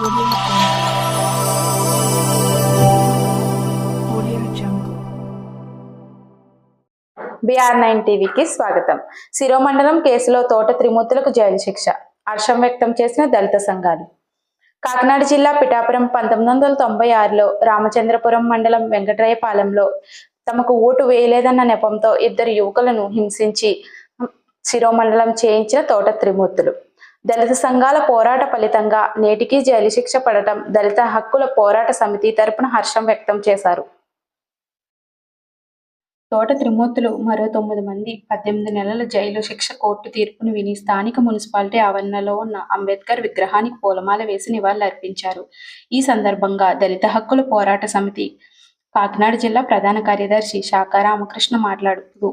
BR nine టీవీకి స్వాగతం. శిరోమండలం కేసులో తోట త్రిమూర్తులకు జైలు శిక్ష. హర్షం వ్యక్తం చేసిన దళిత సంఘాలు. కాకినాడ జిల్లా పిఠాపురం పంతొమ్మిది వందల తొంభై ఆరులో రామచంద్రపురం మండలం వెంకటరాయపాలెంలో తమకు ఓటు వేయలేదన్న నెపంతో ఇద్దరు యువకులను హింసించి శిరోమండలం చేయించిన తోట త్రిమూర్తులు. దళిత సంఘాల పోరాట ఫలితంగా నేటికి జైలు శిక్ష పడటం దళిత హక్కుల పోరాట సమితి తరపున హర్షం వ్యక్తం చేశారు. తోట త్రిమూర్తులు మరో తొమ్మిది మంది పద్దెనిమిది నెలల జైలు శిక్ష కోర్టు తీర్పును విని స్థానిక మున్సిపాలిటీ ఆవరణలో ఉన్న అంబేద్కర్ విగ్రహానికి పూలమాల వేసి నివాళులర్పించారు. ఈ సందర్భంగా దళిత హక్కుల పోరాట సమితి కాకినాడ జిల్లా ప్రధాన కార్యదర్శి శాఖ రామకృష్ణ మాట్లాడుతూ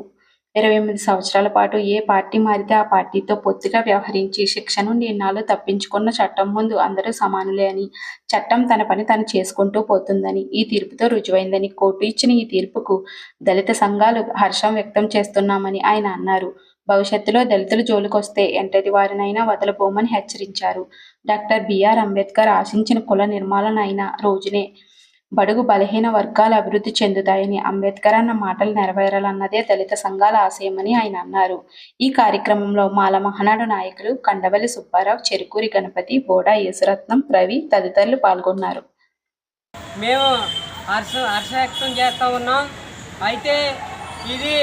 ఇరవై ఎనిమిది సంవత్సరాల పాటు ఏ పార్టీ మారితే ఆ పార్టీతో పొత్తుగా వ్యవహరించి శిక్ష నుండి ఎన్నాళ్ళు తప్పించుకున్న చట్టం ముందు అందరూ సమానులే అని చట్టం తన పని తను చేసుకుంటూ పోతుందని ఈ తీర్పుతో రుజువైందని కోర్టు ఇచ్చిన ఈ తీర్పుకు దళిత సంఘాలు హర్షం వ్యక్తం చేస్తున్నామని ఆయన అన్నారు. భవిష్యత్తులో దళితులు జోలికొస్తే ఎంతటి వారినైనా వదలబోమని హెచ్చరించారు. డాక్టర్ బిఆర్ అంబేద్కర్ ఆశించిన కుల నిర్మూలన అయిన రోజునే బడుగు బలహీన వర్గాలు అభివృద్ధి చెందుతాయని అంబేద్కర్ అన్న మాటలు నెరవేరాలన్నదే దళిత సంఘాల ఆశయమని ఆయన అన్నారు. ఈ కార్యక్రమంలో మాల మహనాడు నాయకులు కండవల్లి సుబ్బారావు చెరుకూరి గణపతి బోడా యేసురత్నం రవి తదితరులు పాల్గొన్నారు. మేము హర్ష హర్ష వ్యక్తం చేస్తూ ఉన్నాం. అయితే ఇది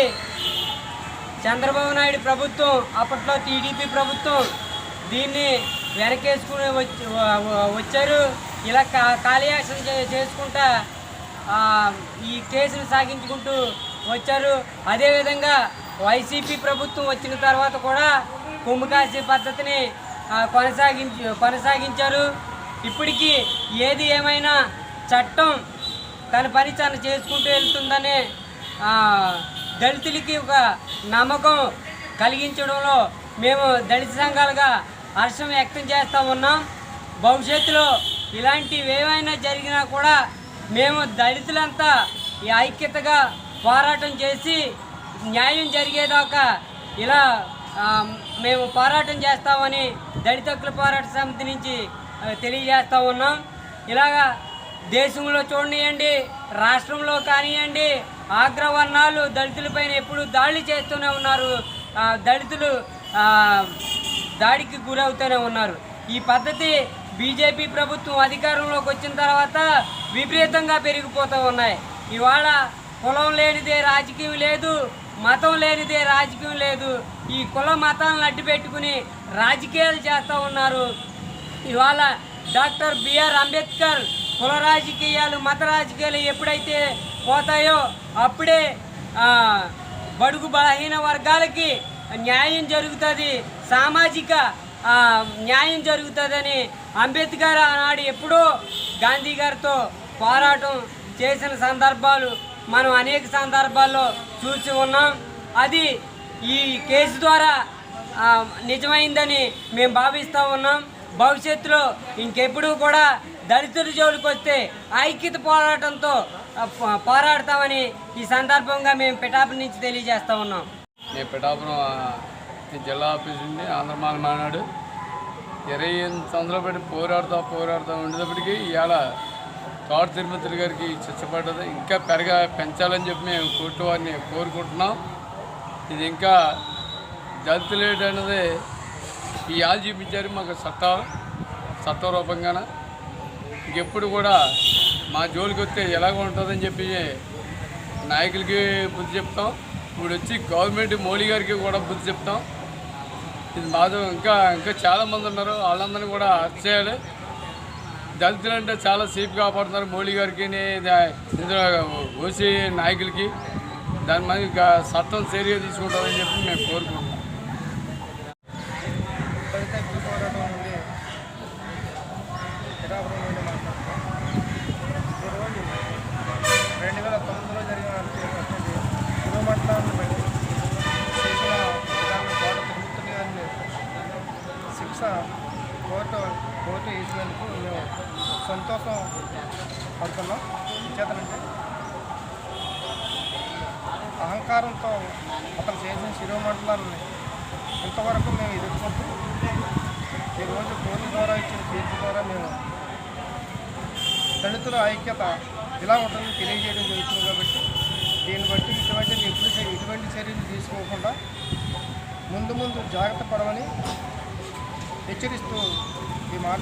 చంద్రబాబు నాయుడు ప్రభుత్వం అప్పట్లో టీడీపీ ప్రభుత్వం దీన్ని వెనకేసుకుని వచ్చి వచ్చారు. ఇలా కా కాళీయాక్షన్ చే చేసుకుంటా ఈ కేసును సాగించుకుంటూ వచ్చారు. అదేవిధంగా వైసీపీ ప్రభుత్వం వచ్చిన తర్వాత కూడా కుంభకాశి పద్ధతిని కొనసాగించు కొనసాగించారు. ఇప్పటికీ ఏది ఏమైనా చట్టం తన పని తను చేసుకుంటూ వెళ్తుందనే దళితులకి ఒక నమ్మకం కలిగించడంలో మేము దళిత సంఘాలుగా హర్షం వ్యక్తం చేస్తూ ఉన్నాం. భవిష్యత్తులో ఇలాంటివి ఏమైనా జరిగినా కూడా మేము దళితులంతా ఈ ఐక్యతగా పోరాటం చేసి న్యాయం జరిగేదాకా ఇలా మేము పోరాటం చేస్తామని దళిత హక్కుల పోరాట సమితి నుంచి తెలియజేస్తూ ఉన్నాం. ఇలాగా దేశంలో చూడనియండి రాష్ట్రంలో కానివ్వండి ఆగ్రవర్ణాలు దళితులపైన ఎప్పుడు దాడి చేస్తూనే ఉన్నారు. దళితులు దాడికి గురవుతూనే ఉన్నారు. ఈ పద్ధతి బీజేపీ ప్రభుత్వం అధికారంలోకి వచ్చిన తర్వాత విపరీతంగా పెరిగిపోతూ ఉన్నాయి. ఇవాళ కులం లేనిదే రాజకీయం లేదు మతం లేనిదే రాజకీయం లేదు. ఈ కుల మతాలను అడ్డు పెట్టుకుని రాజకీయాలు చేస్తూ ఉన్నారు. ఇవాళ డాక్టర్ బిఆర్ అంబేద్కర్ కుల రాజకీయాలు మత రాజకీయాలు ఎప్పుడైతే పోతాయో అప్పుడే బడుగు బలహీన వర్గాలకి న్యాయం జరుగుతుంది. సామాజిక న్యాయం జరుగుతుందని అంబేద్కర్ ఆనాడు ఎప్పుడో గాంధీ గారితో పోరాటం చేసిన సందర్భాలు మనం అనేక సందర్భాల్లో చూసి ఉన్నాం. అది ఈ కేసు ద్వారా నిజమైందని మేము భావిస్తూ ఉన్నాం. భవిష్యత్తులో ఇంకెప్పుడు కూడా దళితుల జోలికి వస్తే ఐక్యత పోరాటంతో పోరాడతామని ఈ సందర్భంగా మేము పిఠాపు నుంచి తెలియజేస్తూ ఉన్నాం. మేము పిఠాపురం జిల్లా ఆఫీస్ నుండి ఆంధ్రమాల నానాడు ఇరవై ఎనిమిది సంవత్సరాలు పెట్టి పోరాడుతూ పోరాడుతూ ఉండేటప్పటికీ ఇవాళ తోట తిరుమతులు గారికి చిచ్చపడ్డది. ఇంకా పెరగ పెంచాలని చెప్పి మేము కోర్టు వారిని కోరుకుంటున్నాం. ఇది ఇంకా దళితులేట్ అనేది ఈ ఆలు చూపించారు మాకు సత్తా చట్ట రూపంగాన. ఇంకెప్పుడు కూడా మా జోలికి వస్తే ఎలాగ ఉంటుందని చెప్పి నాయకులకి బుద్ధి చెప్తాం. ఇప్పుడు వచ్చి గవర్నమెంట్ మోడీ గారికి కూడా బుద్ధి చెప్తాం. ఇది మాతో ఇంకా ఇంకా చాలామంది ఉన్నారు వాళ్ళందరినీ కూడా అరెస్ట్ చేయాలి దళితులు అంటే చాలా సేఫ్ కాపాడుతున్నారు మోడీ గారికి ఇందులో ఓసీ నాయకులకి దాని మీద ఇంకా చట్టం చర్య తీసుకుంటామని చెప్పి మేము కోరుకుంటున్నాం దళిత హక్కు పోరాటం నుండి పిఠాపురం నుండి మాట్లాడుతున్నాం ఈరోజు రెండు వేల తొమ్మిదిలో జరిగిన తిరుమట్లాన్ని బట్టి చేసిన విధానం కోట తిరుగుతుంది గారిని శిక్ష కోర్టు కోర్టు వేసినందుకు మేము కోసం పడుతున్నాం. చేతనంటే. అహంకారంతో అతను చేసిన శిరోమండలాన్ని ఇంతవరకు మేము ఎదుర్కొంటూ ఈరోజు కోర్టు ద్వారా ఇచ్చిన తీర్పు ద్వారా మేము దళితుల ఐక్యత ఇలా ఉంటుందని తెలియజేయడం జరుగుతుంది కాబట్టి దీన్ని బట్టి ఇటువంటి ఎప్పుడు ఇటువంటి చర్యలు తీసుకోకుండా ముందు ముందు జాగ్రత్త పడమని హెచ్చరిస్తూ ఈ మాట